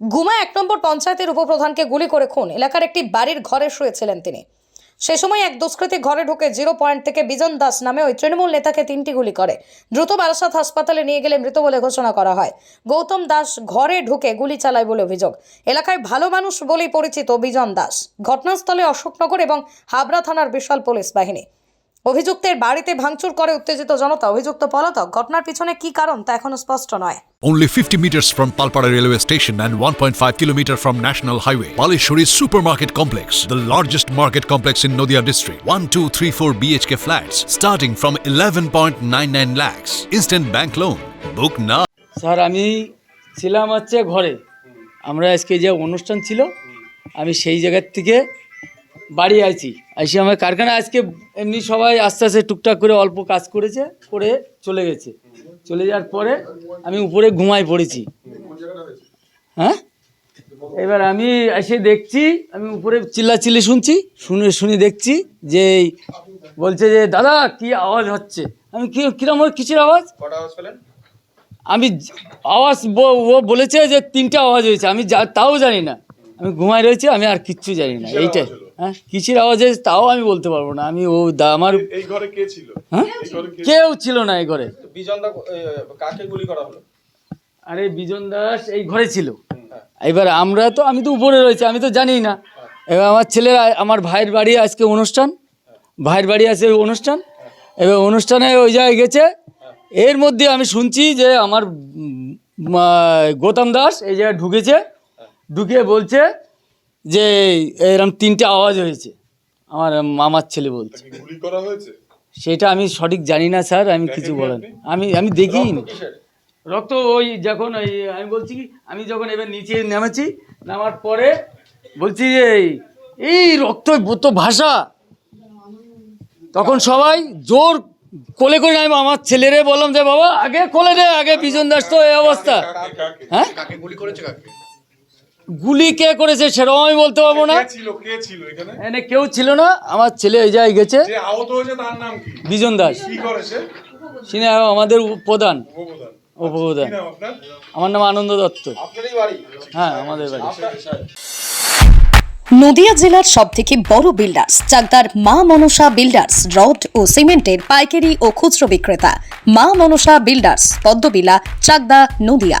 গুমা এক নম্বর পঞ্চায়েতের উপপ্রধানকে গুলি করে খুন। এলাকার একটি বাড়ির ঘরে শুয়েছিলেন তিনি। সে সময় এক দুষ্কৃতী ঘরে ঢুকে জিরো পয়েন্ট থেকে বিজন দাস নামে ওই তৃণমূল নেতাকে তিনটি গুলি করে। দ্রুত বারাসাত হাসপাতালে নিয়ে গেলে মৃত বলে ঘোষণা করা হয়। গৌতম দাস ঘরে ঢুকে গুলি চালায় বলে অভিযোগ। এলাকায় ভালো মানুষ বলেই পরিচিত বিজন দাস। ঘটনাস্থলে অশোকনগর এবং হাবড়া থানার বিশাল পুলিশ বাহিনী। অভিযুক্তের বাড়িতে ভাঙচুর করে উত্তেজিত জনতা অভিযুক্ত পলাতক ঘটনার পিছনে কি কারণ তা এখনও স্পষ্ট নয় Only 50 meters from Palpara railway station and 1.5 kilometer from National Highway. Palishuri Supermarket Complex, the largest market complex in Noida district. 1, 2, 3, 4 BHK flats starting from 11.99 lakhs. Instant bank loan. Book now. Sir আমি ছিলাম হচ্ছে ঘরে আমরা আজকে যে অনুষ্ঠান ছিল আমি সেই জায়গার থেকে বাড়ি আইছি আইসি আমার কারখানা আজকে এমনি সবাই আস্তে আস্তে টুকটাক করে অল্প কাজ করেছে করে চলে গেছে। চলে যাওয়ার পরে আমি উপরে ঘুমাই পড়েছি। হ্যাঁ? এবার আমি এসে দেখছি আমি উপরে চিল্লাচিল্লি শুনছি শুনে শুনে দেখছি যে বলছে যে দাদা কি আওয়াজ হচ্ছে? আমি কি কিরম কিসের আওয়াজ? আমি আওয়াজ ও বলেছে যে তিনটা আওয়াজ হয়েছে আমি তাও জানি না। আমি ঘুমাই রয়েছি আমি আর কিচ্ছু জানি না এইটাই। হ্যাঁ? কিসের আওয়াজ হয়েছে তাও আমি বলতে পারব না। আমি ও দা- আমার এই ঘরে কে ছিল? হ্যাঁ? কেউ ছিল? না এই ঘরে। বিজনদা কাকে গুলি করা হলো? আরে বিজন দাস এই ঘরে ছিল। এবার আমরা তো আমি তো উপরে রয়েছি আমি তো জানি না। এবার আমার ছেলেরা আমার ভাইয়ের বাড়ি আজকে অনুষ্ঠান। ভাইয়ের বাড়ি আছে অনুষ্ঠান। এবার অনুষ্ঠানে ওই জায়গায় গেছে। এর মধ্যে আমি শুনছি যে আমার গৌতম দাস এই জায়গায় ঢুকেছে। ঢুকে বলছে যে এরকম তিনটে আওয়াজ হয়েছে। আমার মামার ছেলে বলছে। গুলি করা হয়েছে? সেটা আমি সঠিক জানি না স্যার আমি কিছু বলেন আমি আমি দেখিনি। কিসের? রক্ত ওই যখন ওই আমি বলছি কি আমি যখন এবার নিচে নেমেছি নামার পরে বলছি যে এই- এই রক্ত তো ভাষা। তখন সবাই জোর কোলে করে আমি আমার ছেলেরে বললাম যে বাবা আগে কোলে রে আগে বিজন দাস তো এই অবস্থা। হ্যাঁ? গুলি কে করেছে সেরকম আমি বলতে পারব না। কে ছিল কে ছিল এখানে? এনে কেউ ছিল না আমার ছেলে এই জায়গায় গেছে। যে আহত হয়েছে তার নাম কি? বিজন দাস। কি সিনে আমাদের প্রধান উপপ্রধান। আমার নাম আনন্দ দত্ত। হ্যাঁ আমাদের বাড়ি। নদিয়া জেলার সব থেকে বড় বিল্ডার্স চাকদার মা মনসা বিল্ডার্স রড ও সিমেন্টের পাইকারি ও খুচরো বিক্রেতা। মা মনসা বিল্ডার্স পদ্মবিলা চাকদা নদিয়া।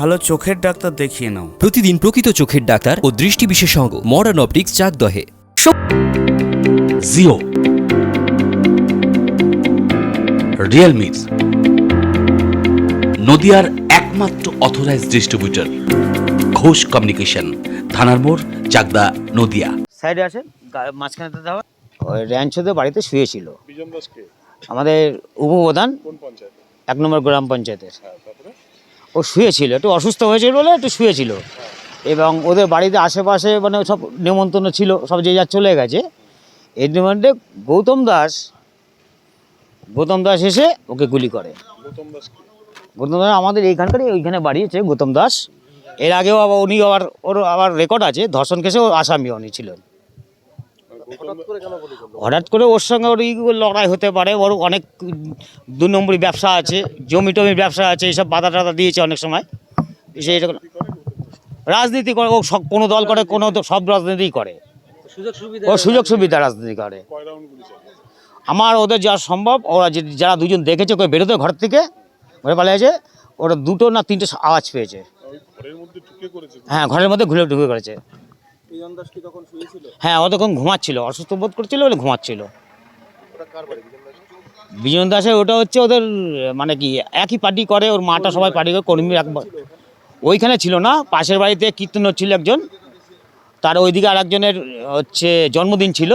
ভালো চোখের ডাক্তার দেখিয়ে নাও। প্রতিদিন প্রকৃত চোখের ডাক্তার ও দৃষ্টি বিশেষজ্ঞ মডার্ন অপটিক্স চাকদহে জিও রিয়েলমির নদিয়ার একমাত্র অথরাইজ ডিস্ট্রিবিউটর ঘোষ কমিউনিকেশন থানার মোড় চাকদা নদিয়া। সাইডে আছে মাঝখানে হবে। ওই র্যাঞ্চোতে বাড়িতে শুয়েছিল। আমাদের উপপ্রধান কোন পঞ্চায়েত? এক নম্বর গ্রাম পঞ্চায়েতের। হ্যাঁ তারপরে? ও শুয়েছিল একটু অসুস্থ হয়েছিল বলে একটু শুয়েছিল। এবং ওদের বাড়িতে আশেপাশে মানে সব নেমন্তন্ন ছিল সব যে যার চলে গেছে। এর মধ্যে গৌতম দাস গৌতম দাস এসে ওকে গুলি করে। গৌতম দাস আমাদের এইখানকারই ওইখানে বাড়িয়েছে গৌতম দাস। এর আগেও আবার উনি আবার ওর আবার রেকর্ড আছে ধর্ষণ কেসে ও আসামি উনি ছিলেন। হঠাৎ করে ওর সঙ্গে ওর লড়াই হতে পারে ওর অনেক দু নম্বরই ব্যবসা আছে জমি টমির ব্যবসা আছে এইসব বাধা টাধা দিয়েছে অনেক সময়। সে এরকম রাজনীতি করে ও সব কোনো দল করে কোনো সব রাজনীতিই করে। ও সুযোগ সুবিধা রাজনীতি করে। আমার ওদের যা সম্ভব ওরা যে যারা দুজন দেখেছে ওকে বেরোতে ঘর থেকে ঘরে পালিয়েছে ওরা দুটো না তিনটে আওয়াজ পেয়েছে। হ্যাঁ ঘরের মধ্যে ঘুরে ঢুকে করেছে। বিজন দাস কি তখন শুয়েছিল? হ্যাঁ ও তখন ঘুমাচ্ছিল অসুস্থ বোধ করছিল বলে ঘুমাচ্ছিল। ওটা কার বাড়ি বিজন দাস বিজন দাসের ওটা হচ্ছে ওদের মানে কি একই পার্টি করে ওর মাটা সবাই পার্টি করে কর্মী একবার ওইখানে ছিল না পাশের বাড়িতে কীর্তন হচ্ছিল একজন। তার ওইদিকে আর একজনের হচ্ছে জন্মদিন ছিল।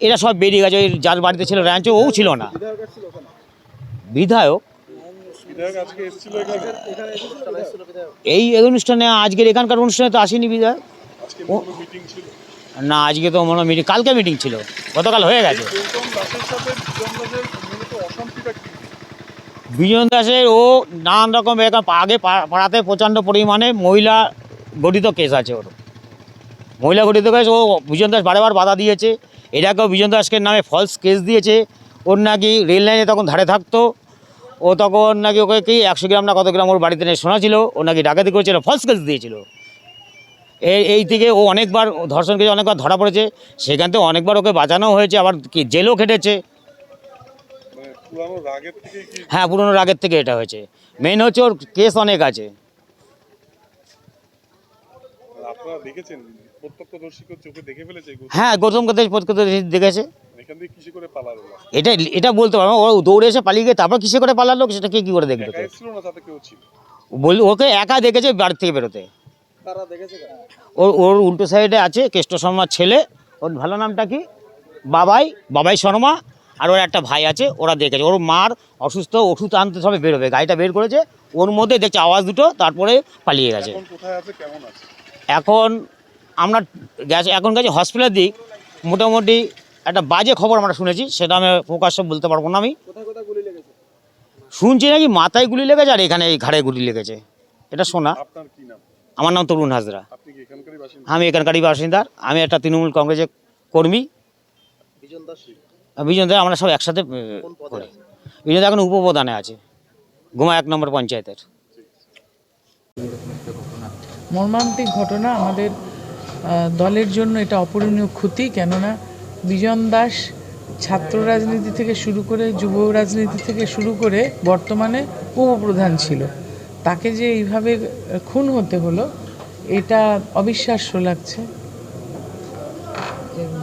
এরা সব বেরিয়ে গেছে ওই যার বাড়িতে ছিল র্যাঞ্চে ও ছিল না। বিধায়ক। আসছিল ওখানে বিধায়ক এখানে? এসেছিল এই অনুষ্ঠানে আজকের এখানকার অনুষ্ঠানে তো আসেনি বিধায়ক। না আজকে তো মনে মিটিং কালকে মিটিং ছিল। গতকাল হয়ে গেছে। বিজন দাসের ও নানান রকম আগে পাড়াতে প্রচণ্ড পরিমাণে মহিলা গঠিত কেস আছে ওর। মহিলা গঠিত কেস ও বিজন দাস বারবার বাধা দিয়েছে। এটাকেও বিজন দাসকে নামে ফলস কেস দিয়েছে। ওর নাকি রেল লাইনে তখন ধারে থাকতো। ও তখন নাকি ওকে কি একশো গ্রাম না কত গ্রাম ওর বাড়িতে নিয়ে শোনা ছিল ও নাকি ডাকাতি করেছিল ফলস কেস দিয়েছিল। এই এই থেকে ও অনেকবার ধর্ষণ কেস অনেকবার ধরা পড়েছে সেখান থেকে অনেকবার ওকে বাঁচানো হয়েছে আবার কি জেলও খেটেছে। মানে হ্যাঁ পুরোনো রাগের থেকে এটা হয়েছে। মেন হচ্ছে ওর কেস অনেক আছে? হ্যাঁ গৌতম কথা দেখেছে। এখান থেকে কিসে করে পালালো না এটা এটা বলতে পারব ও দৌড়ে এসে পালিয়ে গিয়ে তারপর কিসে করে পালালো সেটা কে কী করে দেখবে বল ওকে একা দেখেছে বাড়ি থেকে বেরোতে? ওর ওর উল্টো সাইডে আছে কেষ্ট শর্মার ছেলে। ওর ভালো নামটা কি? বাবাই বাবাই শর্মা। আর ওর একটা ভাই আছে ওরা দেখেছে। ওর মার অসুস্থ ওষুধ আনতে সবে বেরোবে গাড়িটা বের করেছে। ওর মধ্যে দেখছে আওয়াজ দুটো তারপরে পালিয়ে গেছে। এখন আমরা গেছে এখন গেছে হসপিটালের দিক। মোটামুটি একটা বাজে খবর আমরা শুনেছি সেটা আমি প্রকাশ্য বলতে পারব না আমি। শুনছি নাকি মাথায় গুলি লেগেছে আর এখানে এই ঘাড়ে গুলি লেগেছে। এটা শোনা। আপনার কি নাম? আমার নাম তরুণ হাজরা। আপনি কি এখানকারই বাসিন্দা? আমি এখানকারই বাসিন্দার আমি একটা তৃণমূল কংগ্রেসের কর্মী। বিজন দাস দা আমরা সব একসাথে করি। বিজন দা এখন উপপ্রধানে আছে। গোমা এক নম্বর পঞ্চায়েতের। মর্মান্তিক ঘটনা আমাদের দলের জন্য এটা অপূরণীয় ক্ষতি কেননা বিজন দাস ছাত্র রাজনীতি থেকে শুরু করে যুব রাজনীতি থেকে শুরু করে বর্তমানে উপপ্রধান ছিল। তাকে যে এইভাবে খুন হতে হলো এটা অবিশ্বাস্য লাগছে।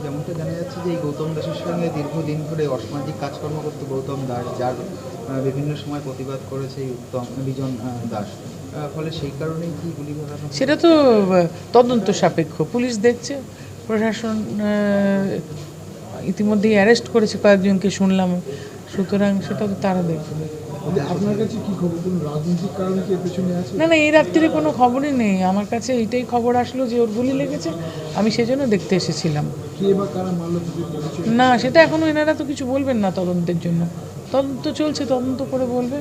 যেমনটা জানা যাচ্ছে যে এই গৌতম দাসের সঙ্গে দীর্ঘদিন ধরে অসামাজিক কাজকর্ম করত গৌতম দাস যার বিভিন্ন সময় প্রতিবাদ করেছে এই উত্তম বিজন দাস। ফলে সেই কারণেই কি গুলি সেটা তো তদন্ত সাপেক্ষ। পুলিশ দেখছে প্রশাসন ইতিমধ্যেই অ্যারেস্ট করেছে কয়েকজনকে শুনলাম। সুতরাং সেটা তো তারা দেখবে। আপনার কাছে কি খবর? কোনো রাজনৈতিক কারণে কি পেছনে আছে? না না এই রাত্রিরে কোনো খবরই নেই। আমার কাছে এইটাই খবর আসলো যে ওর গুলি লেগেছে। আমি সেজন্য দেখতে এসেছিলাম। কে বা কারা মারলো না সেটা এখনও এনারা তো কিছু বলবেন না তদন্তের জন্য। তদন্ত চলছে তদন্ত করে বলবে।